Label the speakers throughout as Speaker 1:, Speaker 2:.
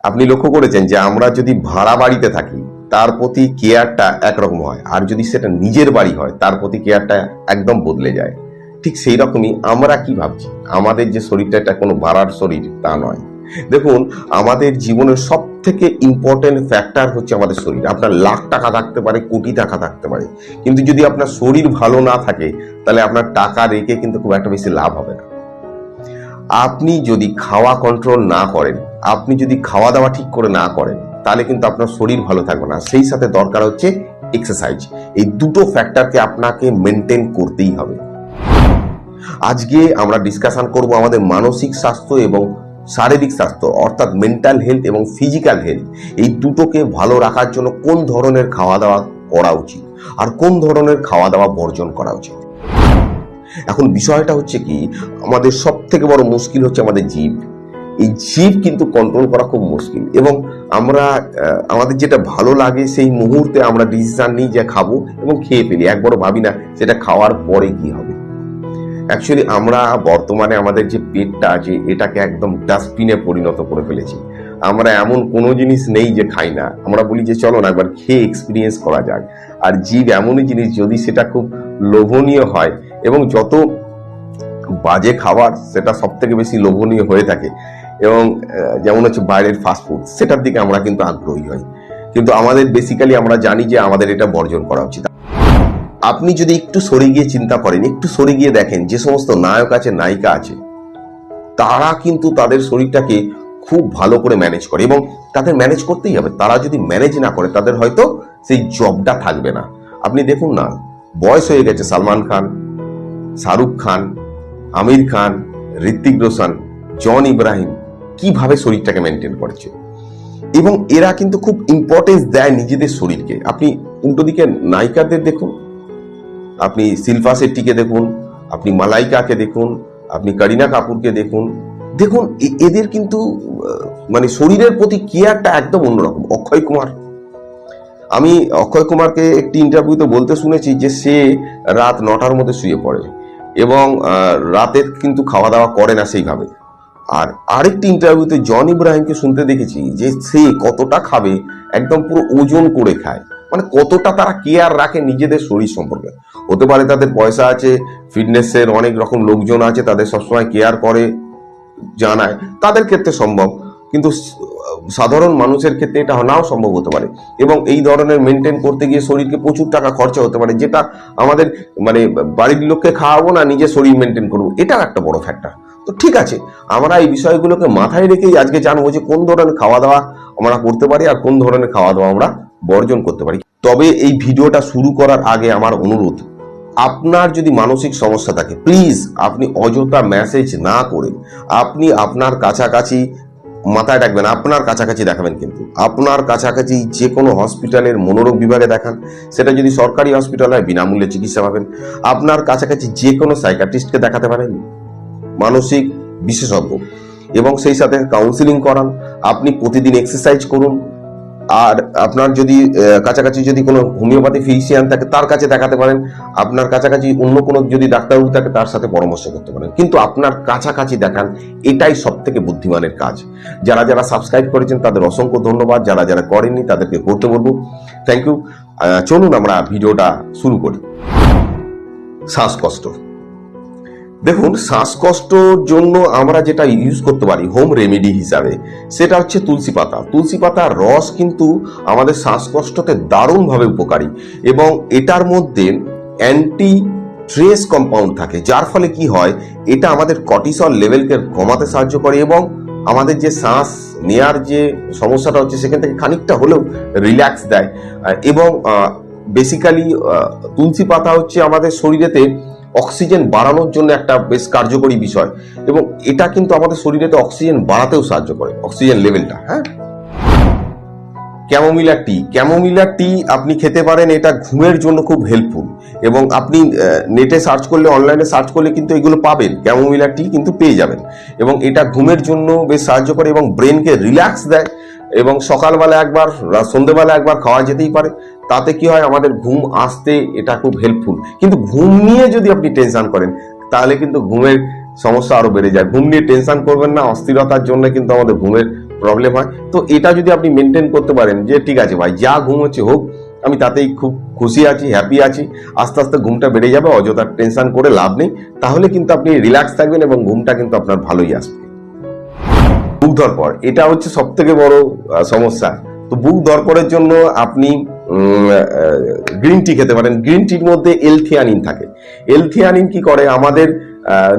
Speaker 1: আপনি লক্ষ্য করেছেন যে আমরা যদি ভাড়া বাড়িতে থাকি, তার প্রতি কেয়ারটা একরকম হয়। আর যদি সেটা নিজের বাড়ি হয়, তার প্রতি কেয়ারটা একদম বদলে যায়। ঠিক সেই রকমই আমরা কি ভাবছি? আমাদের যে শরীরটা, এটা কোনো ভাড়ার শরীর, তা নয়। দেখুন, আমাদের জীবনের সব থেকে ইম্পর্টেন্ট ফ্যাক্টর হচ্ছে আমাদের শরীর। আপনার লাখ টাকা থাকতে পারে, কোটি টাকা থাকতে পারে। কিন্তু যদি আপনার শরীর ভালো না থাকে, তাহলে আপনার টাকা রেখে কিন্তু খুব একটা বেশি লাভ হবে না। আপনি যদি খাওয়া কন্ট্রোল না করেন আপনি যদি খাওয়া দাওয়া ঠিক করে না করেন, তাহলে কিন্তু আপনার শরীর ভালো থাকবে না। সেই সাথে দরকার হচ্ছে এক্সারসাইজ এই দুটো ফ্যাক্টরকে আপনাকে মেনটেন করতেই হবে। আজকে আমরা ডিসকাশন করব আমাদের মানসিক স্বাস্থ্য এবং শারীরিক স্বাস্থ্য, অর্থাৎ মেন্টাল হেলথ এবং ফিজিক্যাল হেলথ এই দুটোকে ভালো রাখার জন্য কোন ধরনের খাওয়া দাওয়া করা উচিত? আর কোন ধরনের খাওয়া দাওয়া বর্জন করা উচিত? এখন বিষয়টা হচ্ছে কি, আমাদের সব থেকে বড় মুশকিল হচ্ছে আমাদের জীব এই জীব কিন্তু কন্ট্রোল করা খুব মুশকিল। এবং আমরা আমাদের যেটা ভালো লাগে সেই মুহূর্তে আমরা ডিসিশন নিই যে খাব এবং খেয়ে ফেলি। একবারও ভাবি না সেটা খাওয়ার পরে কি হবে। অ্যাকচুয়ালি আমরা বর্তমানে আমাদের যে পেটটা আছে, এটাকে একদম ডাস্টবিনে পরিণত করে ফেলেছি। আমরা এমন কোনো জিনিস নেই যে খাই না। আমরা বলি যে চলো না, একবার খেয়ে এক্সপিরিয়েন্স করা যাক। আর জীব এমনই জিনিস, যদি সেটা খুব লোভনীয় হয় এবং যত বাজে খাবার, সেটা সব থেকে বেশি লোভনীয় হয়ে থাকে এবং যেমন হচ্ছে বাইরের ফাস্টফুড সেটার দিকে আমরা কিন্তু আগ্রহী হই। কিন্তু আমাদের বেসিক্যালি আমরা জানি যে আমাদের এটা বর্জন করা উচিত। আপনি যদি একটু সরে গিয়ে চিন্তা করেন, একটু সরে গিয়ে দেখেন, যে সমস্ত নায়ক আছে, নায়িকা আছে, তারা কিন্তু তাদের শরীরটাকে খুব ভালো করে ম্যানেজ করে এবং তাদের ম্যানেজ করতেই হবে। তারা যদি ম্যানেজ না করে, তাদের হয়তো সেই জবটা থাকবে না। আপনি দেখুন না, বয়স হয়ে গেছে সালমান খান, শাহরুখ খান, আমির খান ঋত্বিক রোশন, জন ইব্রাহিম কীভাবে শরীরটাকে মেনটেন করছে এবং এরা কিন্তু খুব ইম্পর্টেন্স দেয় নিজেদের শরীরকে। আপনি উল্টো দিকে নায়িকাদের দেখুন আপনি শিল্পা শেট্টিকে দেখুন আপনি মালাইকাকে দেখুন আপনি করিনা কাপুরকে দেখুন। দেখুন এদের কিন্তু মানে শরীরের প্রতি কেয়ারটা একদম অন্যরকম। অক্ষয় কুমার। আমি অক্ষয় কুমারকে একটি ইন্টারভিউতে বলতে শুনেছি যে সে রাত নটার মধ্যে শুয়ে পড়ে এবং আহ, রাতে কিন্তু খাওয়া দাওয়া করে না সেইভাবে। আর আরেকটি ইন্টারভিউতে জন ইব্রাহিমকে শুনতে দেখেছি যে সে কতটা খাবে, একদম পুরো ওজন করে খায়। মানে কতটা তারা কেয়ার রাখে নিজেদের শরীর সম্পর্কে। হতে পারে তাদের পয়সা আছে ফিটনেসের অনেক রকম লোকজন আছে, তাদের সবসময় কেয়ার করে, জানায়। তাদের ক্ষেত্রে সম্ভব। কিন্তু সাধারণ মানুষের ক্ষেত্রে এটা নাও সম্ভব হতে পারে। এবং এই ধরনের মেনটেন করতে গিয়ে শরীরকে প্রচুর টাকা খরচা হতে পারে, যেটা আমাদের মানে বাড়ির লোককে খাওয়াবো না নিজে শরীর মেনটেন করব। এটাও একটা বড় ফ্যাক্টর তো ঠিক আছে, আমরা এই বিষয়গুলোকে মাথায় রেখেই আজকে জানব যে কোন ধরনের খাওয়া দাওয়া আমরা করতে পারি আর কোন ধরনের খাওয়া দাওয়া আমরা বর্জন করতে পারি। তবে এই ভিডিওটা শুরু করার আগে আমার অনুরোধ, আপনার যদি মানসিক সমস্যা থাকে প্লিজ আপনি অযথা মেসেজ না করে আপনি আপনার কাছাকাছি মাথায় রাখবেন, আপনার কাছাকাছি দেখাবেন কিন্তু। আপনার কাছাকাছি যে কোনো হসপিটালের মনোরোগ বিভাগে দেখান, সেটা যদি সরকারি হসপিটাল হয়, বিনামূল্যে চিকিৎসা পাবেন। আপনার কাছাকাছি যে কোনো সাইকাট্রিস্টকে দেখাতে পারেন। মানসিক বিশেষজ্ঞ। এবং সেই সাথে কাউন্সিলিং করান। আপনি প্রতিদিন এক্সারসাইজ করুন। আর আপনার যদি কাছাকাছি যদি কোনো হোমিওপ্যাথি ফিজিশিয়ান থাকে, তার কাছে দেখাতে পারেন। আপনার কাছাকাছি অন্য কোনো যদি ডাক্তারবাবু থাকে, তার সাথে পরামর্শ করতে পারেন। কিন্তু আপনার কাছাকাছি দেখান, এটাই সব থেকে বুদ্ধিমানের কাজ। যারা যারা সাবস্ক্রাইব করেছেন, তাদের অসংখ্য ধন্যবাদ। যারা যারা করেননি, তাদেরকে করতে বলব। থ্যাংক ইউ চলুন আমরা ভিডিওটা শুরু করি। শ্বাসকষ্ট। দেখুন, শ্বাসকষ্টর জন্য আমরা যেটা ইউজ করতে পারি হোম রেমেডি হিসাবে, সেটা হচ্ছে তুলসী পাতা। তুলসী পাতার রস কিন্তু আমাদের শ্বাসকষ্টতে দারুণভাবে উপকারী এবং এটার মধ্যে অ্যান্টি ট্রেস কম্পাউন্ড থাকে, যার ফলে কি হয়, এটা আমাদের কর্টিসল লেভেলকে কমাতে সাহায্য করে এবং আমাদের যে শ্বাস নেয়ার যে সমস্যাটা হচ্ছে, সেখান থেকে খানিকটা হলেও রিল্যাক্স দেয়। এবং বেসিক্যালি তুলসী পাতা হচ্ছে আমাদের শরীরেতে অক্সিজেন বাড়ানোর জন্য একটা বেশ কার্যকরী বিষয়। এবং এটা কিন্তু আমাদের শরীরেতে অক্সিজেন বাড়াতেও সাহায্য করে, অক্সিজেন লেভেলটা হ্যাঁ? ক্যামোমিলা টি ক্যামোমিলা টি আপনি খেতে পারেন, এটা ঘুমের জন্য খুব হেল্পফুল এবং আপনি নেটে সার্চ করলে অনলাইনে সার্চ করলে কিন্তু এগুলো পাবেন ক্যামোমিলা টি কিন্তু পেয়ে যাবেন। এবং এটা ঘুমের জন্য বেশ সাহায্য করে এবং ব্রেনকে রিল্যাক্স দেয়। এবং সকালবেলা একবার সন্ধেবেলা একবার খাওয়া যেতেই পারে। তাতে কি হয়? আমাদের ঘুম আসতে এটা খুব হেল্পফুল কিন্তু ঘুম নিয়ে যদি আপনি টেনশন করেন, তাহলে কিন্তু ঘুমের সমস্যা আরও বেড়ে যায়। ঘুম নিয়ে টেনশন করবেন না, অস্থিরতার জন্য কিন্তু আমাদের ঘুমের প্রবলেম হয়। তো এটা যদি আপনি মেনটেন করতে পারেন যে, ঠিক আছে ভাই, যা ঘুম হচ্ছে হোক, আমি তাতেই খুব খুশি আছি হ্যাপি আছি, আস্তে আস্তে ঘুমটা বেড়ে যাবে, অযথা টেনশন করে লাভ নেই। তাহলে কিন্তু আপনি রিল্যাক্স থাকবেন এবং ঘুমটা কিন্তু আপনার ভালোই আসবে। বুক ধরপড় এটা হচ্ছে সব থেকে বড় সমস্যা। তো বুক ধরপড়ের জন্য আপনি গ্রিন টি খেতে পারেন। গ্রিন টির মধ্যে এলথিয়ানিন থাকে। এলথিয়ানিন কি করে? আমাদের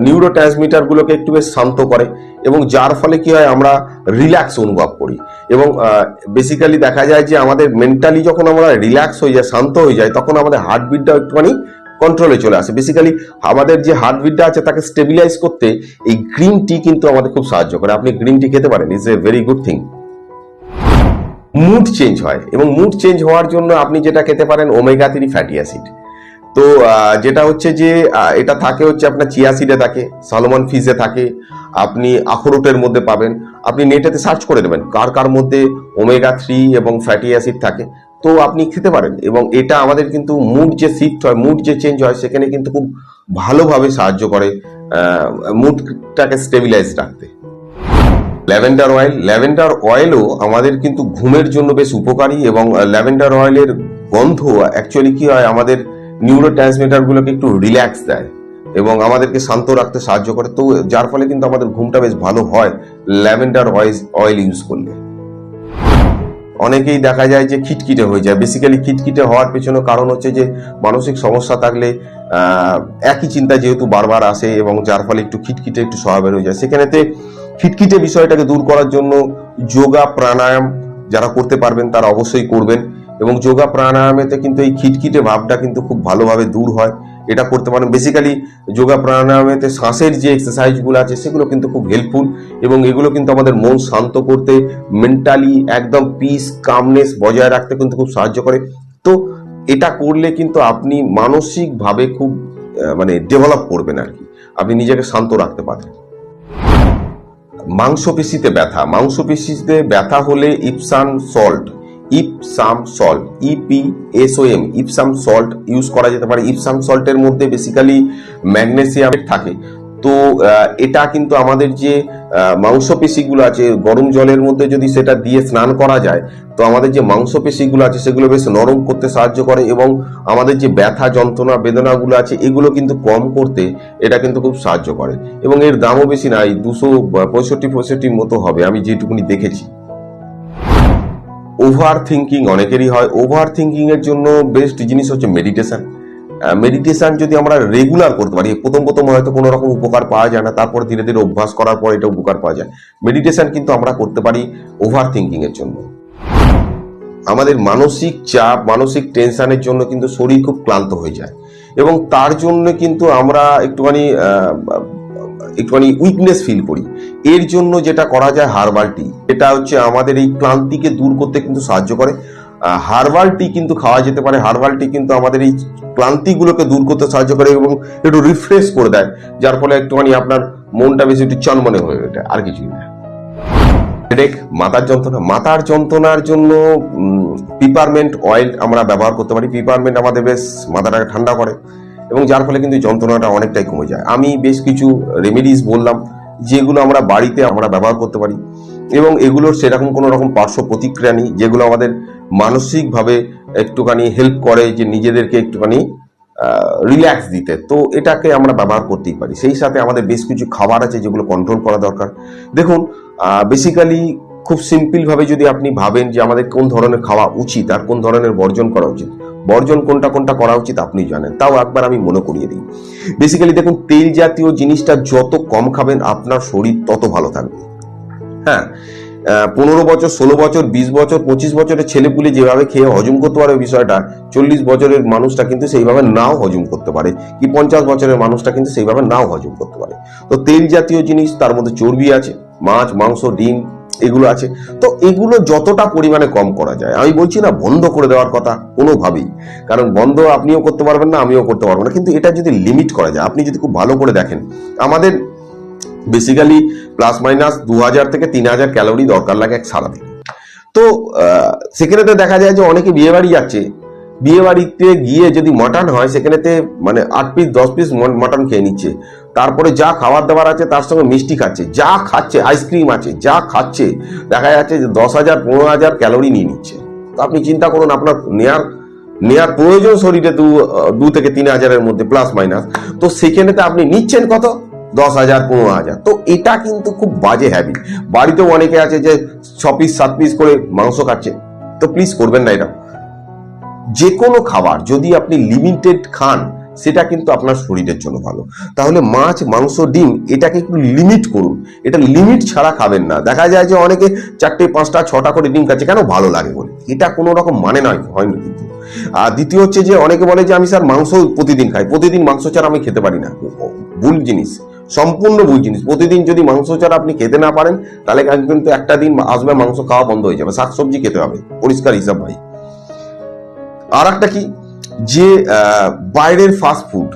Speaker 1: নিউরো ট্রান্সমিটার গুলোকে একটু বেশ শান্ত করে এবং যার ফলে কি হয়, আমরা রিল্যাক্স অনুভব করি। এবং বেসিক্যালি দেখা যায় যে আমাদের মেন্টালি যখন আমরা রিল্যাক্স হয়ে যায়, শান্ত হয়ে যায়, তখন আমাদের হার্টবিটটা একটুখানি কন্ট্রোলে চলে আসে। বেসিক্যালি আমাদের যে হার্টবিটটা আছে, তাকে স্টেবিলাইজ করতে এই গ্রিন টি কিন্তু আমাদের খুব সাহায্য করে। আপনি গ্রিন টি খেতে পারেন is a very good thing mood change হয় এবং মুড চেঞ্জ হওয়ার জন্য আপনি যেটা খেতে পারেন ওমেগা থ্রি ফ্যাটি অ্যাসিড তো যেটা হচ্ছে যে এটা থাকে হচ্ছে আপনার চিয়া সিডে থাকে সলোমন ফিজে থাকে, আপনি আখরোটের মধ্যে পাবেন, আপনি নেটেতে সার্চ করে নেবেন কার কার মধ্যে ওমেগা থ্রি এবং ফ্যাটি অ্যাসিড থাকে। তো আপনি খেতে পারেন এবং এটা আমাদের কিন্তু মুড যে শিফট হয় মুড যে চেঞ্জ হয়, সেখানে কিন্তু খুব ভালোভাবে সাহায্য করে মুডটাকে স্টেবিলাইজ রাখতে। Lavender oil. ল্যাভেন্ডার অয়েলও আমাদের কিন্তু ঘুমের জন্য বেশ উপকারী এবং ল্যাভেন্ডার অয়েলের গন্ধ অ্যাকচুয়ালি কি হয়, আমাদের নিউরো ট্রান্সমিটারগুলোকে একটু রিল্যাক্স দেয় এবং আমাদেরকে শান্ত রাখতে সাহায্য করে। তো যার ফলে কিন্তু আমাদের ঘুমটা বেশ ভালো হয় ল্যাভেন্ডার অয়েল অয়েল ইউজ করলে। অনেকেই দেখা যায় যে খিটখিটে হয়ে যায়। বেসিক্যালি খিটখিটে হওয়ার পেছনে কারণ হচ্ছে যে, মানসিক সমস্যা থাকলে একই চিন্তা যেহেতু বারবার আসে এবং যার ফলে একটু খিটখিটে একটু স্বভাবের হয়ে যায়। সেখানেতে খিটখিটে বিষয়টাকে দূর করার জন্য যোগা প্রাণায়াম যারা করতে পারবেন তারা অবশ্যই করবেন। এবং যোগা প্রাণায়ামেতে কিন্তু এই খিটখিটে ভাবটা কিন্তু খুব ভালোভাবে দূর হয়। এটা করতে পারেন। বেসিক্যালি যোগা প্রাণায়ামেতে শ্বাসের যে এক্সারসাইজগুলো আছে, সেগুলো কিন্তু খুব হেল্পফুল এবং এগুলো কিন্তু আমাদের মন শান্ত করতে মেন্টালি একদম পিস কামনেস বজায় রাখতে কিন্তু খুব সাহায্য করে। তো এটা করলে কিন্তু আপনি মানসিকভাবে খুব মানে ডেভেলপ করবেন আর কি। আপনি নিজেকে শান্ত রাখতে পারেন মাংসপেশিতে ব্যথা। মাংসপেশিতে ব্যথা হলে Epsom salt. Epsom salt E P S O M Epsom salt use করা যেতে পারে। ইপসাম সল্টের মধ্যে বেসিক্যালি ম্যাগনেসিয়াম থাকে। তো এটা কিন্তু আমাদের যে মাংসপেশিগুলো আছে, গরম জলের মধ্যে যদি সেটা দিয়ে স্নান করা যায়, তো আমাদের যে মাংসপেশিগুলো আছে সেগুলো বেশ নরম করতে সাহায্য করে এবং আমাদের যে ব্যথা, যন্ত্রণা, বেদনাগুলো আছে, এগুলো কিন্তু কম করতে এটা কিন্তু খুব সাহায্য করে। এবং এর দামও বেশি নাই দুশো পঁয়ষট্টি পঁয়ষট্টির মতো হবে, আমি যেটুকুনি দেখেছি। ওভার থিঙ্কিং অনেকেরই হয়। ওভার থিঙ্কিং এর জন্য বেস্ট জিনিস হচ্ছে মেডিটেশন মেডিটেশন যদি আমরা রেগুলার করতে পারি, প্রথম প্রথম হয়তো কোনো রকম উপকার পাওয়া যায় না, তারপর ধীরে ধীরে অভ্যাস করার পর এটা উপকার পাওয়া যায়। মেডিটেশন কিন্তু আমরা করতে পারি ওভার থিঙ্কিং এর জন্য। আমাদের মানসিক চাপ, মানসিক টেনশনের জন্য কিন্তু শরীর খুব ক্লান্ত হয়ে যায়। এবং তার জন্য কিন্তু আমরা একটুখানি একটুখানি উইকনেস ফিল করি। এর জন্য যেটা করা যায় হার্বাল টি এটা হচ্ছে আমাদের এই ক্লান্তিকে দূর করতে কিন্তু সাহায্য করে। হার্বাল টি কিন্তু খাওয়া যেতে পারে। হার্বাল টি কিন্তু আমাদের এই ক্লান্তিগুলোকে দূর করতে সাহায্য করে এবং একটু রিফ্রেশ করে দেয়। যার ফলে একটুখানি আপনার মনটা বেশি একটু চনমনে হয়ে ওঠে, আর কিছুই না। হেডেক মাথার যন্ত্রণা। মাথার যন্ত্রণার জন্য পিপারমেন্ট অয়েল আমরা ব্যবহার করতে পারি। পিপারমেন্ট আমাদের বেশ মাথাটাকে ঠান্ডা করে এবং যার ফলে কিন্তু যন্ত্রণাটা অনেকটাই কমে যায়। আমি বেশ কিছু রেমেডিস বললাম, যেগুলো আমরা বাড়িতে আমরা ব্যবহার করতে পারি। এবং এগুলোর সেরকম কোনো রকম পার্শ্ব প্রতিক্রিয়া নেই, যেগুলো আমাদের মানসিকভাবে একটুখানি হেল্প করে যে নিজেদেরকে একটুখানি রিল্যাক্স দিতে। তো এটাকে আমরা ব্যবহার করতেই পারি। সেই সাথে আমাদের বেশ কিছু খাবার আছে যেগুলো কন্ট্রোল করা দরকার। দেখুন বেসিক্যালি খুব সিম্পল ভাবে যদি আপনি ভাবেন যে আমাদের কোন ধরনের খাওয়া উচিত আর কোন ধরনের বর্জন করা উচিত, বর্জন কোনটা কোনটা করা উচিত আপনি জানেন, তাও একবার আমি মনে করিয়ে দিই। বেসিক্যালি দেখুন, তেল জাতীয় জিনিসটা যত কম খাবেন আপনার শরীর তত ভালো থাকবে। হ্যাঁ পনেরো বছর, ষোলো বছর, বিশ বছর, পঁচিশ বছরের ছেলেপুলে যেভাবে খেয়ে হজম করতে পারে বিষয়টা, চল্লিশ বছরের মানুষটা কিন্তু সেইভাবে নাও হজম করতে পারে, কি পঞ্চাশ বছরের মানুষটা কিন্তু সেইভাবে নাও হজম করতে পারে। তো তেল জাতীয় জিনিস, তার মধ্যে চর্বি আছে, মাছ, মাংস, ডিম, এগুলো আছে। তো এগুলো যতটা পরিমাণে কম করা যায়, আমি বলছি না বন্ধ করে দেওয়ার কথা কোনোভাবেই, কারণ বন্ধ আপনিও করতে পারবেন না, আমিও করতে পারব না, কিন্তু এটা যদি লিমিট করা যায়, আপনি যদি খুব ভালো করে দেখেন, আমাদের বেসিক্যালি প্লাস মাইনাস দু হাজার থেকে তিন হাজার ক্যালোরি দরকার লাগে এক সারাদিন। তো আহ, সেখানে তো দেখা যায় যে অনেকে বিয়ে বাড়ি যাচ্ছে। বিয়ে বাড়িতে গিয়ে যদি মটন হয় সেখানেতে মানে আট পিস দশ পিস মটন খেয়ে নিচ্ছে। তারপরে যা খাবার দাবার আছে তার সঙ্গে মিষ্টি খাচ্ছে। যা খাচ্ছে আইসক্রিম আছে যা খাচ্ছে দেখা যাচ্ছে যে দশ হাজার পনেরো হাজার ক্যালোরি নিয়ে নিচ্ছে। তো আপনি চিন্তা করুন আপনার নেয়ার নেয়ার প্রয়োজন শরীরে দু দু থেকে তিন হাজারের মধ্যে প্লাস মাইনাস তো সেখানেতে আপনি নিচ্ছেন কত? দশ হাজার, পনেরো হাজার। তো এটা কিন্তু খুব বাজে হ্যাবিট বাড়িতেও অনেকে আছে যে ছ পিস সাত পিস করে মাংস খাচ্ছে। তো প্লিজ করবেন না এটা। যে কোনো খাবার যদি আপনি লিমিটেড খান, সেটা কিন্তু আপনার শরীরের জন্য ভালো। তাহলে মাছ, মাংস, ডিম, এটাকে একটু লিমিট করুন। এটা লিমিট ছাড়া খাবেন না। দেখা যায় যে অনেকে চারটে, পাঁচটা, ছটা করে ডিম খাচ্ছে, কেন ভালো লাগে বলে? এটা কোনো রকম মানে নয় হয় না কিন্তু। আর দ্বিতীয় হচ্ছে যে, অনেকে বলে যে, আমি স্যার মাংস প্রতিদিন খাই। প্রতিদিন মাংস ছাড়া আমি খেতে পারি না। ভুল জিনিস। সম্পূর্ণ ভুল জিনিস। প্রতিদিন যদি মাংস ছাড়া আপনি খেতে না পারেন, তাহলে কিন্তু একটা দিন আসবে মাংস খাওয়া বন্ধ হয়ে যাবে। শাকসবজি খেতে হবে। পরিষ্কার হিসাব ভাই। আর একটা কি? যে বাইরের ফাস্ট ফুড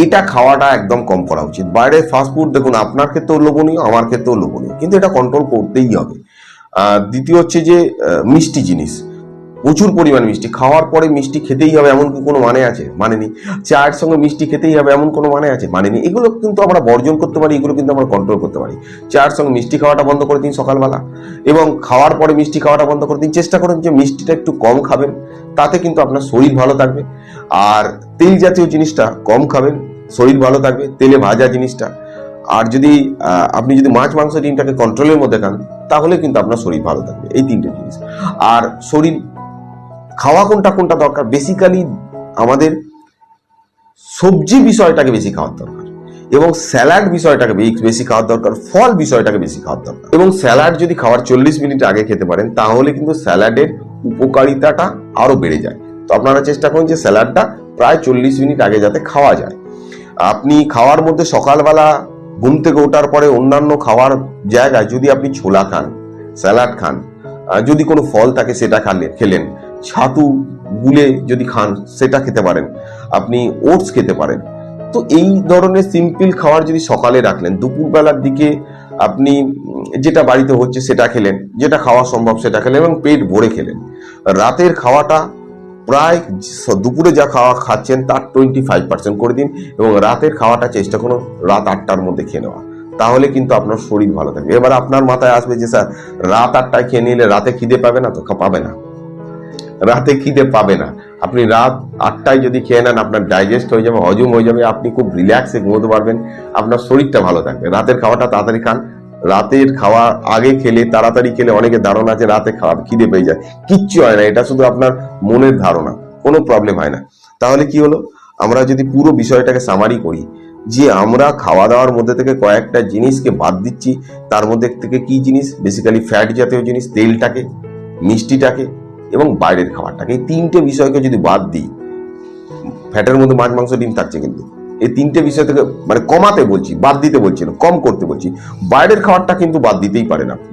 Speaker 1: এটা খাওয়াটা একদম কম করা উচিত। বাইরের ফাস্ট ফুড দেখুন, আপনার ক্ষেত্রেও লোভনীয়, আমার ক্ষেত্রেও লোভনীয়। কিন্তু এটা কন্ট্রোল করতেই হবে। দ্বিতীয় হচ্ছে যে মিষ্টি জিনিস। প্রচুর পরিমাণ মিষ্টি। খাওয়ার পরে মিষ্টি খেতেই হবে এমন কি কোনো মানে আছে? মানে নেই। চায়ের সঙ্গে মিষ্টি খেতেই হবে এমন কোনো মানে আছে? মানে নেই। এগুলো কিন্তু আমরা বর্জন করতে পারি, এগুলো কিন্তু আমরা কন্ট্রোল করতে পারি। চায়ের সঙ্গে মিষ্টি খাওয়াটা বন্ধ করে দিন সকালবেলা। এবং খাওয়ার পরে মিষ্টি খাওয়াটা বন্ধ করে দিন। চেষ্টা করুন যে মিষ্টিটা একটু কম খাবেন, তাতে কিন্তু আপনার শরীর ভালো থাকবে। আর তেল জাতীয় জিনিসটা কম খাবেন, শরীর ভালো থাকবে, তেলে ভাজা জিনিসটা। আর যদি আপনি যদি মাছ, মাংস, ডিমটাকে কন্ট্রোলের মধ্যে খান, তাহলে কিন্তু আপনার শরীর ভালো থাকবে। এই তিনটে জিনিস। আর শরীর খাওয়া কোনটা কোনটা দরকার? বেসিক্যালি আমাদের সবজি বিষয়টাকে বেশি খাওয়ার দরকার এবং স্যালাড বিষয়টাকে বেশি খাওয়ার দরকার, ফল বিষয়টাকে বেশি খাওয়ার দরকার। এবং স্যালাড যদি খাওয়ার চল্লিশ মিনিট আগে খেতে পারেন, তাহলে কিন্তু স্যালাডের উপকারিতাটা আরও বেড়ে যায়। তো আপনারা চেষ্টা করুন যে স্যালাডটা প্রায় চল্লিশ মিনিট আগে যাতে খাওয়া যায়। আপনি খাওয়ার মধ্যে সকালবেলা ঘুম থেকে ওঠার পরে অন্যান্য খাওয়ার জায়গায় যদি আপনি ছোলা খান, স্যালাড খান যদি কোনো ফল থাকে সেটা খালে, খেলেন ছাতু, গুলে যদি খান, সেটা খেতে পারেন। আপনি ওটস খেতে পারেন। তো এই ধরনের সিম্পল খাবার যদি সকালে রাখলেন, দুপুরবেলার দিকে আপনি যেটা বাড়িতে হচ্ছে সেটা খেলেন, যেটা খাওয়া সম্ভব সেটা খেলেন এবং পেট ভরে খেলেন। রাতের খাওয়াটা প্রায় দুপুরে যা খাওয়া খাচ্ছেন তার টোয়েন্টি ফাইভ পার্সেন্ট করে দিন এবং রাতের খাওয়াটা চেষ্টা করুন রাত আটটার মধ্যে খেয়ে নেওয়া। তাহলে কিন্তু আপনার শরীর ভালো থাকবে। এবার আপনার মাথায় আসবে যে, স্যার, রাত আটটায় খেয়ে নিলে রাতে খিদে পাবে না তো পাবে না। রাতে খিদে পাবে না। আপনি রাত আটটায় যদি খেয়ে নেন, আপনার ডাইজেস্ট হয়ে যাবে, হজম হয়ে যাবে, আপনি খুব রিল্যাক্সে ঘুমোতে পারবেন, আপনার শরীরটা ভালো থাকবে। রাতের খাওয়াটা তাড়াতাড়ি খান। রাতের খাওয়া আগে খেলে, তাড়াতাড়ি খেলে অনেকে ধারণা আছে রাতে খাওয়া খিদে পেয়ে যায়। কিচ্ছু হয় না, এটা শুধু আপনার মনের ধারণা, কোনো প্রবলেম হয় না। তাহলে কি হলো? আমরা যদি পুরো বিষয়টাকে সামারি করি, যে আমরা খাওয়া দাওয়ার মধ্যে থেকে কয়েকটা জিনিসকে বাদ দিচ্ছি, তার মধ্যে থেকে কি জিনিস? বেসিক্যালি ফ্যাট জাতীয় জিনিস, তেলটাকে, মিষ্টিটাকে এবং বাইরের খাবারটাকে। এই তিনটে বিষয়কে যদি বাদ দিই, ফ্যাটের মধ্যে মাছ, মাংস, ডিম থাকছে কিন্তু। এই তিনটে বিষয় থেকে মানে কমাতে বলছি, বাদ দিতে বলছি না, কম করতে বলছি। বাইরের খাবারটা কিন্তু বাদ দিতেই পারেন আপনি।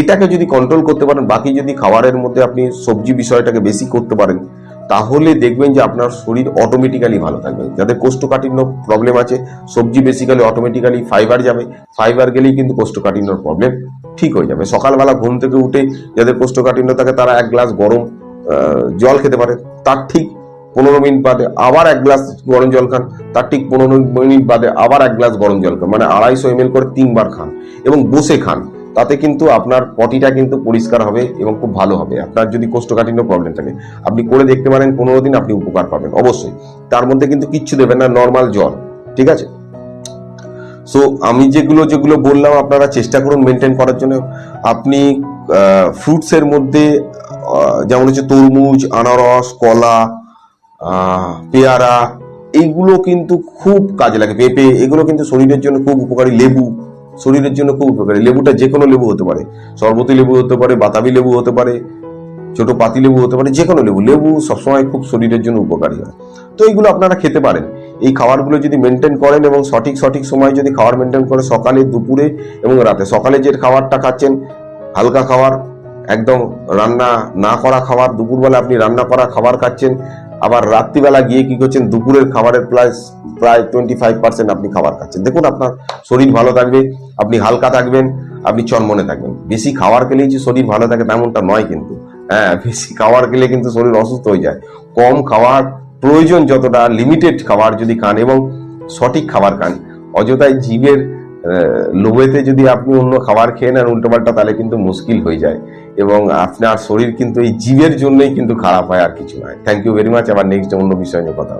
Speaker 1: এটাকে যদি কন্ট্রোল করতে পারেন, বাকি যদি খাবারের মধ্যে আপনি সবজি বিষয়টাকে বেশি করতে পারেন, তাহলে দেখবেন যে আপনার শরীর অটোমেটিক্যালি ভালো থাকবে। যাদের কোষ্ঠকাঠিন্য প্রবলেম আছে, সবজি বেসিক্যালি অটোমেটিক্যালি ফাইবার যাবে। ফাইবার গেলেই কিন্তু কোষ্ঠকাঠিন্যর প্রবলেম ঠিক হয়ে যাবে। সকালবেলা ঘুম থেকে উঠে যাদের কোষ্ঠকাঠিন্য থাকে, তারা এক গ্লাস গরম জল খেতে পারে। তার ঠিক পনেরো মিনিট বাদে আবার এক গ্লাস গরম জল খান। তার ঠিক পনেরো মিনিট বাদে আবার এক গ্লাস গরম জল খান। মানে আড়াইশো এম করে তিনবার খান এবং বসে খান। তাতে কিন্তু আপনার পটিটা কিন্তু পরিষ্কার হবে এবং খুব ভালো হবে। আপনার যদি কোষ্ঠকাঠিন্য প্রবলেম থাকে, আপনি করে দেখতে পারেন, পনেরো দিন আপনি উপকার পাবেন। অবশ্যই। তার মধ্যে কিন্তু কিচ্ছু দেবেন না নর্মাল জল। ঠিক আছে? সো আমি যেগুলো যেগুলো বললাম, আপনারা চেষ্টা করুন মেনটেন করার জন্য। আপনি ফ্রুটসের মধ্যে যেমন হচ্ছে তরমুজ, আনারস, কলা পেয়ারা, এইগুলো কিন্তু খুব কাজে লাগে। পেঁপে, এগুলো কিন্তু শরীরের জন্য খুব উপকারী। লেবু, শরীরের জন্য খুব উপকারী। লেবুটা যে কোনো লেবু হতে পারে। শরবতী লেবু হতে পারে, বাতাবি লেবু হতে পারে, ছোট পাতি লেবু হতে পারে যে কোনো লেবু। লেবু সবসময় খুব শরীরের জন্য উপকারী হয়। তো এইগুলো আপনারা খেতে পারেন। এই খাবারগুলো যদি মেনটেন করেন এবং সঠিক সঠিক সময় যদি খাবার মেনটেন করে সকালে, দুপুরে এবং রাতে। সকালে যে খাবারটা খাচ্ছেন, হালকা খাবার, একদম রান্না না করা খাবার, দুপুরবেলা আপনি রান্না করা খাবার খাচ্ছেন, আবার রাত্রিবেলা গিয়ে কি করছেন, দুপুরের খাবারের প্রায় প্রায় টোয়েন্টি ফাইভ পার্সেন্ট আপনি খাবার খাচ্ছেন। দেখুন আপনার শরীর ভালো থাকবে, আপনি হালকা থাকবেন, আপনি চনমনে থাকবেন। বেশি খাবার খেলেই যে শরীর ভালো থাকে তেমনটা নয় কিন্তু। হ্যাঁ বেশি খাবার খেলে কিন্তু শরীর অসুস্থ হয়ে যায়। কম খাওয়ার প্রয়োজন যতটা লিমিটেড খাবার যদি খান এবং সঠিক খাবার খান। অযথায় জীবের লোভেতে যদি আপনি অন্য খাবার খেয়ে নেন, উল্টোপাল্টা তাহলে কিন্তু মুশকিল হয়ে যায়। এবং আপনার শরীর কিন্তু এই জীবের জন্যই কিন্তু খারাপ হয় আর কিছু নয়। থ্যাংক ইউ ভেরি মাচ আবার নেক্সট অন্য বিষয় নিয়ে কথা